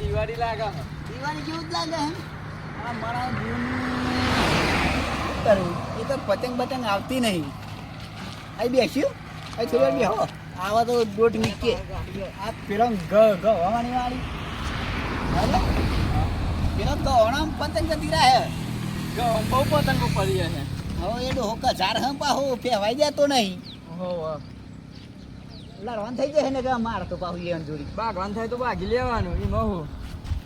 દિવાળી લાગે દિવાળી જેવું જ લાગે હે આ મારા જીવન શું કરું? એ તો પતંગ પતંગ આવતી નહીં. અહીં બેસ્યું? અહીં થોડી વાર બેહો. આવા તો દોઢ નીચે આ પેલો ગ ગ હવાની વાળી. હાલો પેલો ગહોણા પતંગ જતી રહે. આમ બહુ પતંગો પડી છે. હવે એ ડોહો ચાર હમ પાહો ફેવાઈ જતો નહીં. હોવે. લડવાનું થઈ જાય ને કે માર તો પાહુ લેવાનું જોડી. ભાગવાન થાય તો ભાગી લેવાનું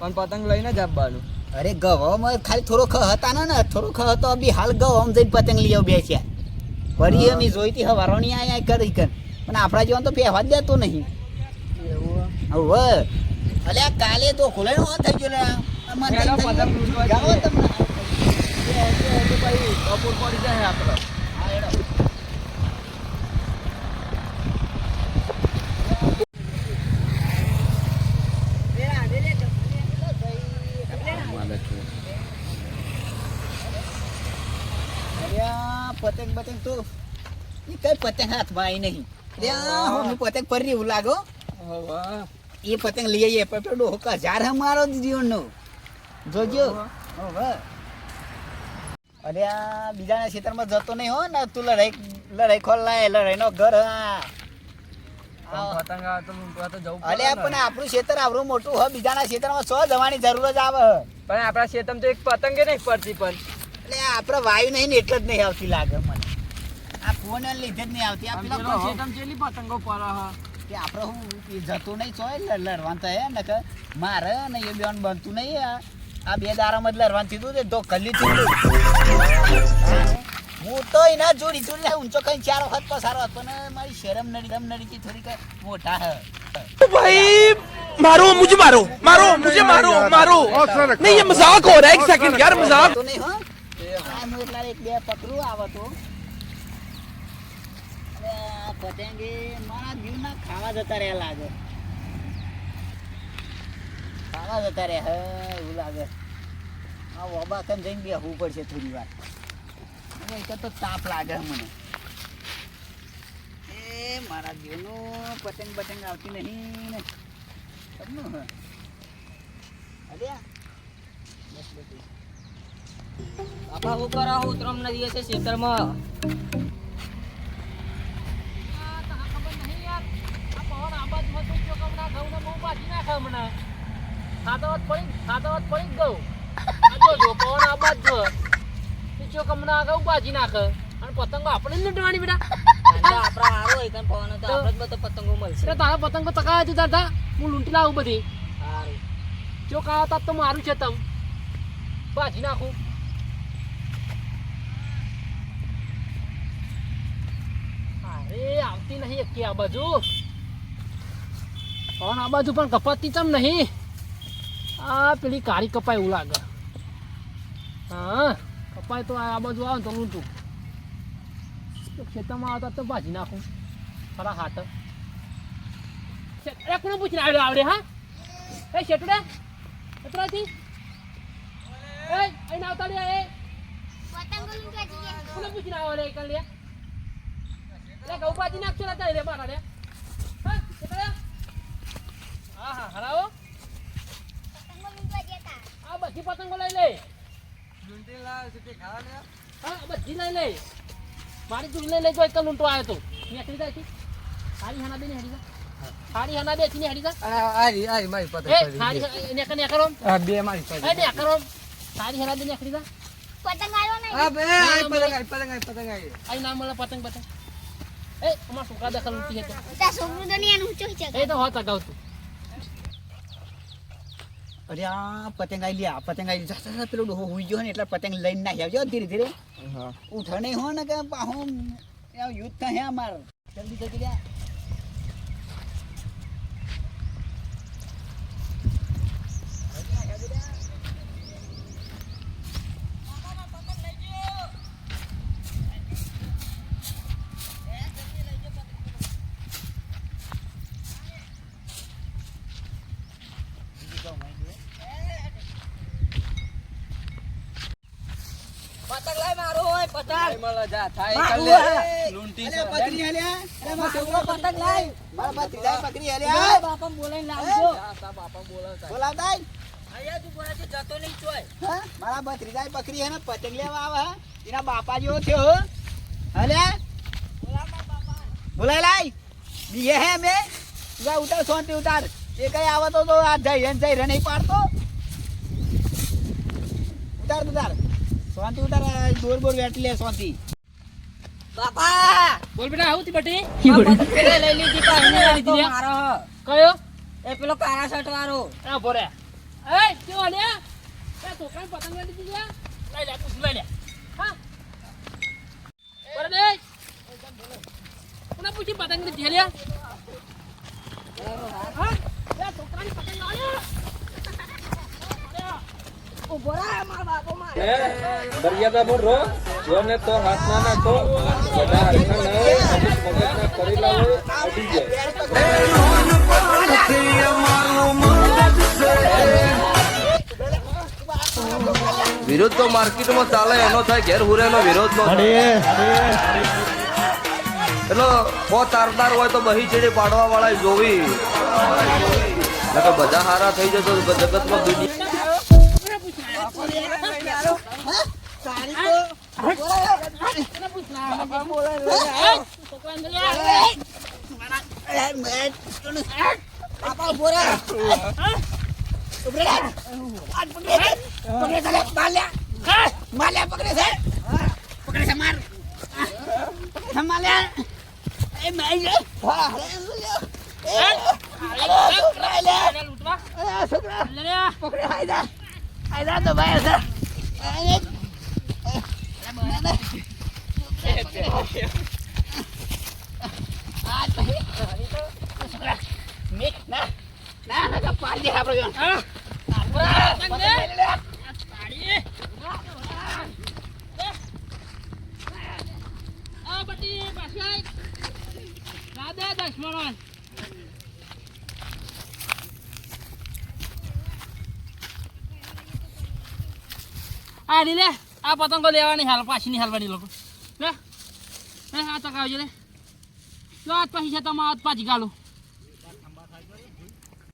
પણ પતંગ લઈને જ અરે ગવામાં ખાલી થોડો ખ હતા ને થોડો ખ હતો બી હાલ ગવામાં જઈને પતંગ લઈ બેસ્યા. ફરી અમે જોઈતી હવારોની આયા કરી કર. પણ આપણા જીવન તો પહેવા જ દેતો નહીં. હવે અલે કાલે તો ખોલે નો થઈ ગયો મને પતંગ. લૂંટવા કપૂર પડી જાય આપણે હા, હેડો. અલ્યા, પતંગ પતંગ તો એ કઈ પતંગ હાથમાં આવી નહીં. ત્યાં હું પતંગ ફરી એવું લાગો. એ પતંગ લઈ આવીએ પણ પેલો ડોહો હજાર મારો જીવનનો જોજો. અરે આ બીજાના ક્ષેત્રમાં જતો નહીં હો ને તું લડાઈ લડાઈ ખોલ લાય લડાઈનો ઘર હા. પણ આપણું ખેતર આવરું મોટું હોય બીજાના ખેતરમાં સો જવાની જરૂર જ આવે. પણ આપણા ક્ષેત્રમાં તો એક પતંગે નહીં પડતી પણ. એટલે આપણે વાયુ નહીં ને એટલે જ નહીં આવતી લાગે મને આ ફોન લીધે જ નહીં આવતી આ આમ પેલો પેલો કહો ખેતરમાં કેટલી પતંગો પડે છે. કે આપણે હું એ જતું નહીં ચોય લ- લડવાનું તો હે ને કે મારે ને એ બેન બનતું નહીં આ આ બે દારામાં જ લડવાનું થયું છે તો કલી થયું હું તો એના જોડી જોડી લાય ઊંચો કઈ ચાર વખત પસારો હતો ને મારી શરમ નડી રમ નડી થી થોડીક મોટા હે भाई मारो मुझे मारो मारो मुझे मारो मारो नहीं ये मजाक हो रहा है एक सेकंड यार मजाक તો નહીં હો આ હું એટલા એક બે પકડું આવે તો અરે મારા જીવના ખાવા જતા રહ્યા લાગે. ખાવા જતા રહ્યા, હે લાગે. આ વબા કન જઈને બેહવું પડશે થોડી વાર. એક તાપ લાગે મને. એ મારા જીવનું પતંગ પતંગ આવતી નહીં આપા હું કરા હું ત્રણ ના દિવસે ખેતરમાં પતંગો તકાય તું તાર હું લૂંટી લાવું બધી. જો કાળા તો મારું છે તમ. ભાજી નાખું. આવતી નહીં એકે આ બાજુ. પણ આ બાજુ પણ કપાતી ચમ નહીં. આ પેલી કાળી કપાય એવું લાગે. હા કપાય તો આ બાજુ આવે તો લૂંટું ખેતરમાં આવતા તો ભાજી નાખું. ખરા હાથ. એ કોને પૂછીને આવડે આવડે હા? એ શેટુડે એતરાથી એ અહીં આવતા લે એ. કોને પૂછીને આવો લે કર પાજી નાખશો ને તારે રે મારા લે હા હા હરાવો. આ બધી પતંગો લઈ લે. તે હા બધી લઈ લે. મારી તું લઈ જો એક લૂંટો આવ્યો તો. નીકળી જાય હારી હના દે ને હરી જા. હારી હના દે ને હરી જા. આ આરી આરી મારી પતંગ એ પડી ને ને કરો આ બે મારી એ ને કરો હના ને આ બે આઈ પતંગ આ પતંગ આ પતંગ આઈ આ નામ મળે પતંગ પતંગ. એ અમાર છોકરા દખલ ઉઠી છે તો. એ તો હોત અગાઉ તું. અરે આ પતંગ આવી લ્યા પતંગ આવી જા જા, પેલો ડોહો હુઈ ગયો ને એટલે પતંગ લઈને નાખી આવજો ધીરે ધીરે. ઉઠા નહીં હો ને કે પાહો યુદ્ધ થાય અમાર. જલ્દી જલ્દી લ્યા પતંગ લઈ મારો હોય પતંગ મળો જા થાય મારું કર લે. હે. લૂંટી અલે છે. પકડી હેલ્યા અલે મારો છોકરો પતંગ લઈ મારા ભત્રીજાએ પકડી એ હેલ્યા બાપા બોલાઈને લાવજો જા, બાપા બોલાવતા. બોલાવતા આય. અહીંયા તું બોલે જતો નહીં ચોય હા? મારા ભત્રીજાએ પકડી હે ને પતંગ લેવા આવે હે. એના બાપા જેવો થયો. હલે બોલાય લાય બીએ હે મે જા ઉતાર શાંતિ ઉતાર એ કઈ આવતો તો આ જઈ રન જઈ રન નહીં પાડતો ઉતાર ઉતાર શાંતિ ઉતાર દોર બોર વેટી લે શાંતિ. બાપા! બોલ બેટા આવું તી બટી? લઈ લીધી કા એને લઈ લીધી? મારો કયો? એ પેલો કાળા શર્ટ વાળો. આ ભોરે એ કેવો લે એ છોકરાને પતંગ લઈ લીધી છે લઈ લે તું લઈ લે. હા. બોલે દે કોના પૂછી પતંગ લીધી લે હા. એ છોકરાની પતંગ લાવ્યો ઊભો રહે મારા બાપો મારે હે? મર્યાદા બોલ રો. જોને તો હાથમાં નાખો. બધા હરખા ના હોય, મગજ ના કરી લાવો અડી જાય. વિરોધ તો માર્કેટમાં ચાલે એનો થાય ઘેર હુરેનો વિરોધ નો એટલે બહુ તારદાર હોય તો બહી છેડે પાડવા વાળા જોવી બધા હારા થઈ જતો જગતમાં દુનિયા ઉભરે પકડે છે પકડે છે માર એ છોકરા લે પાડી આ બટી પાછી આય દાદા દશમણ આ લી લે, આ પતંગો લેવાની હાલ પાછી ની હાલવાની લોકો. લે આ ચકાવજો લે. લો આજ પછી છે તમારા પાછી ગાલો.